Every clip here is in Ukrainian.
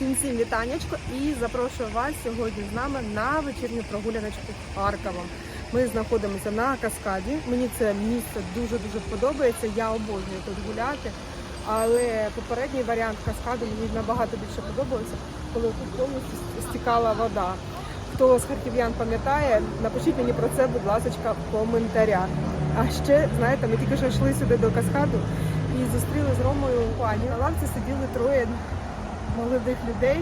Всім всім вітанечко і запрошую вас сьогодні з нами на вечірню прогуляночку Харковом. Ми знаходимося на каскаді. Мені це місце дуже дуже подобається. Я обожнюю тут гуляти. Але попередній варіант каскаду мені набагато більше подобався, коли тут повністю стікала вода. Хто з харків'ян пам'ятає, напишіть мені про це, будь ласка, в коментарях. А ще, знаєте, ми тільки що йшли сюди до каскаду і зустріли з Ромою пані. На лавці сиділи троє молодих людей.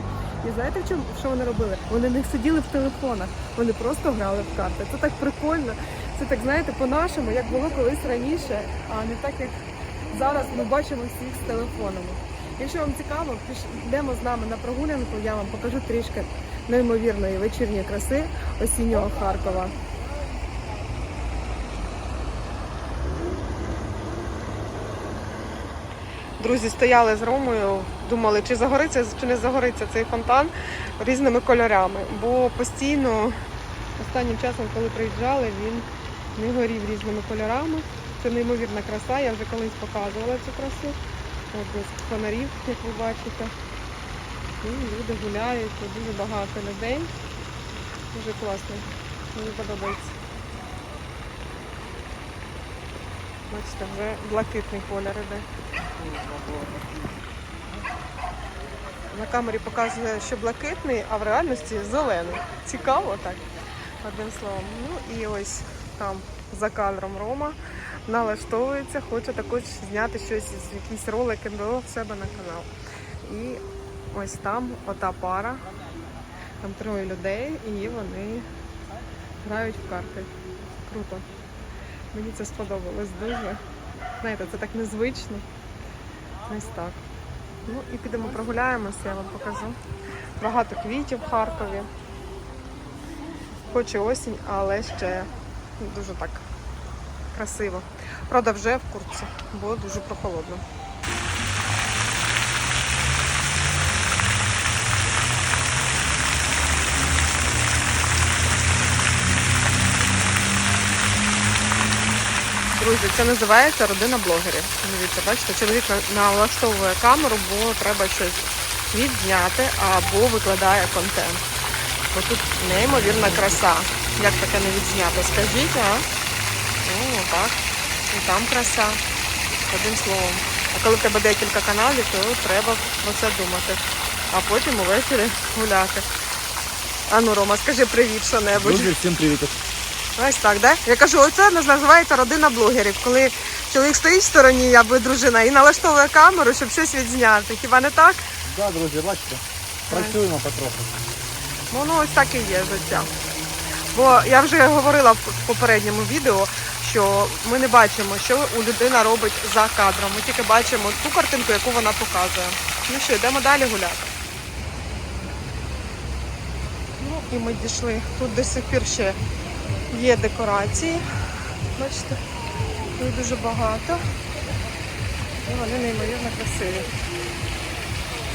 І знаєте, що вони робили? Вони не сиділи в телефонах, вони просто грали в карти. Це так прикольно. Це так, знаєте, по-нашому, як було колись раніше, а не так, як зараз ми бачимо всіх з телефонами. Якщо вам цікаво, йдемо з нами на прогулянку, я вам покажу трішки неймовірної вечірньої краси осіннього Харкова. Друзі стояли з Ромою, думали, чи загориться, чи не загориться цей фонтан різними кольорами. Бо постійно останнім часом, коли приїжджали, він не горів різними кольорами. Це неймовірна краса. Я вже колись показувала цю красу. От без фонарів, як ви бачите. І люди гуляють, дуже багато людей. Дуже класно. Мені подобається. Бачите, вже блакитний колір іде. На камері показує, що блакитний, а в реальності зелений. Цікаво так. Одним словом. Ну і ось там за кадром Рома налаштовується, хоче також зняти щось, якісь ролики до себе на канал. І ось там ота пара, там троє людей, і вони грають в карти. Круто. Мені це сподобалось дуже. Знаєте, це так незвично. Ось так. Ну і підемо прогуляємося, я вам покажу. Багато квітів в Харкові. Хоч і осінь, але ще дуже так красиво. Правда, вже в курці, бо дуже прохолодно. Друзі, це називається родина блогерів. Дивіться, бачите, чоловік налаштовує камеру, бо треба щось відзняти або викладає контент. Бо тут неймовірна краса. Як таке не відзняти? Скажіть, а? О, так. І там краса. Одним словом. А коли в тебе декілька каналів, то треба про це думати. А потім увечері гуляти. Ану, Рома, скажи привіт що-небудь. Друзі, всім привіт. Ось так, да? Я кажу, оце називається родина блогерів, коли чоловік стоїть в стороні або дружина і налаштовує камеру, щоб щось відзняти. Хіба не так? Да, друзі, бачите, працюємо потроху. Ну, ну ось так і є життя. Бо я вже говорила в попередньому відео, що ми не бачимо, що у людина робить за кадром. Ми тільки бачимо ту картинку, яку вона показує. Ну що, йдемо далі гуляти. Ну і ми дійшли. Тут до сих пір ще є декорації. Бачите, їх дуже багато. І вони неймовірно красиві.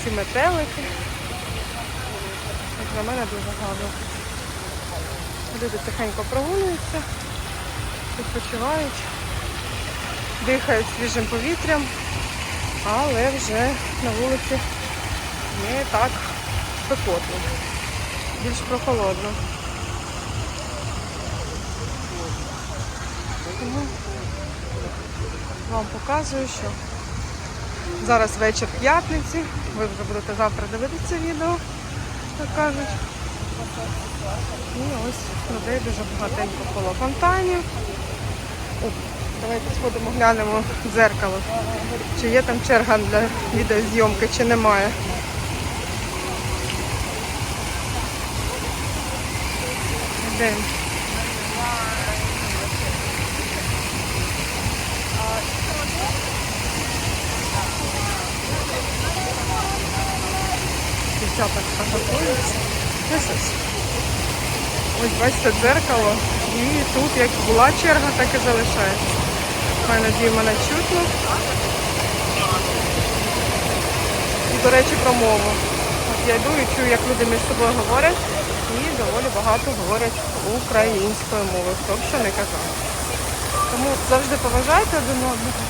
Ці метелики. Як на мене дуже гарно. Люди тихенько прогулюються, відпочивають, дихають свіжим повітрям, але вже на вулиці не так спекотно, більш прохолодно. Тому вам показую, що зараз вечір п'ятниці, ви вже будете завтра дивитися відео, як кажуть. І ось людей дуже багатенько коло фонтанів. Давайте сходимо, глянемо в дзеркало. Чи є там черга для відеозйомки, чи немає. Йдемо. Дівчата фотографуються. Ось ось. Ось бачите дзеркало. І тут як була черга, так і залишається. Маю надію, мене чутно. І, до речі, про мову. От я йду і чую, як люди між собою говорять. І доволі багато говорять українською мовою, хто б що не казав. Тому завжди поважайте один одного,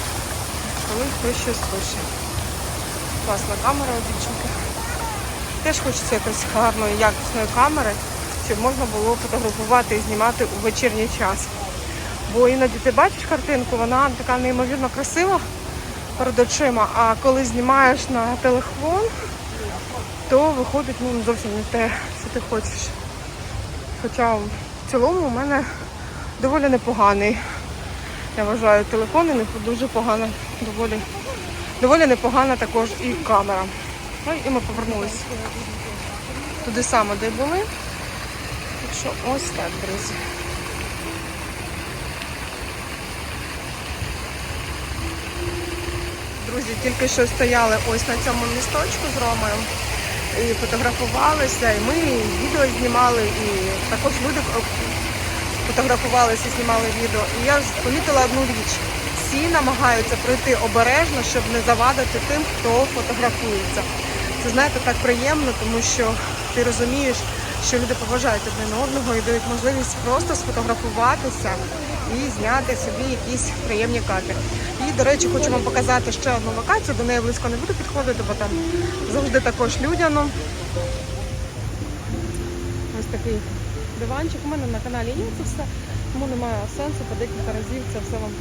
коли хтось щось пише. Класна камера у дівчинки. Теж хочеться якоїсь гарної, якісної камери, щоб можна було фотографувати і знімати у вечірній час. Бо іноді ти бачиш картинку, вона така неймовірно красива перед очима, а коли знімаєш на телефон, то виходить ну, зовсім не те, що ти хочеш. Хоча в цілому у мене доволі непоганий. Я вважаю, телефон і не дуже погано, доволі, доволі непогана також і камера. Ну і ми повернулися туди саме, де були. Так що ось так, друзі. Друзі, тільки що стояли ось на цьому місточку з Ромою і фотографувалися, і ми відео знімали, і також люди фотографувалися, знімали відео. І я помітила одну річ. Всі намагаються пройти обережно, щоб не завадити тим, хто фотографується. Це знаєте так приємно, тому що ти розумієш, що люди поважають один одного і дають можливість просто сфотографуватися і зняти собі якісь приємні кадри. І, до речі, хочу вам показати ще одну локацію, до неї близько не буду підходити, бо там завжди також людяно. Ось такий диванчик. У мене на каналі є це все, тому немає сенсу по декілька разів це все вам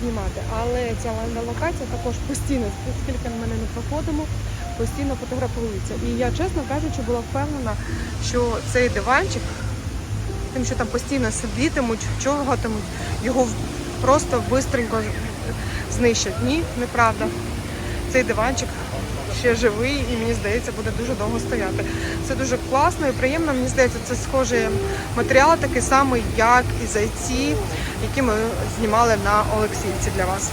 знімати. Але ця локація також постійно, скільки ми не проходимо, постійно фотографується. І я, чесно кажучи, була впевнена, що цей диванчик, тим, що там постійно сидітимуть, човгатимуть, його просто бистренько знищать. Ні, неправда. Цей диванчик ще живий і мені здається буде дуже довго стояти. Це дуже класно і приємно. Мені здається, це схожий матеріал, такий самий, як і зайці, які ми знімали на Олексійці для вас.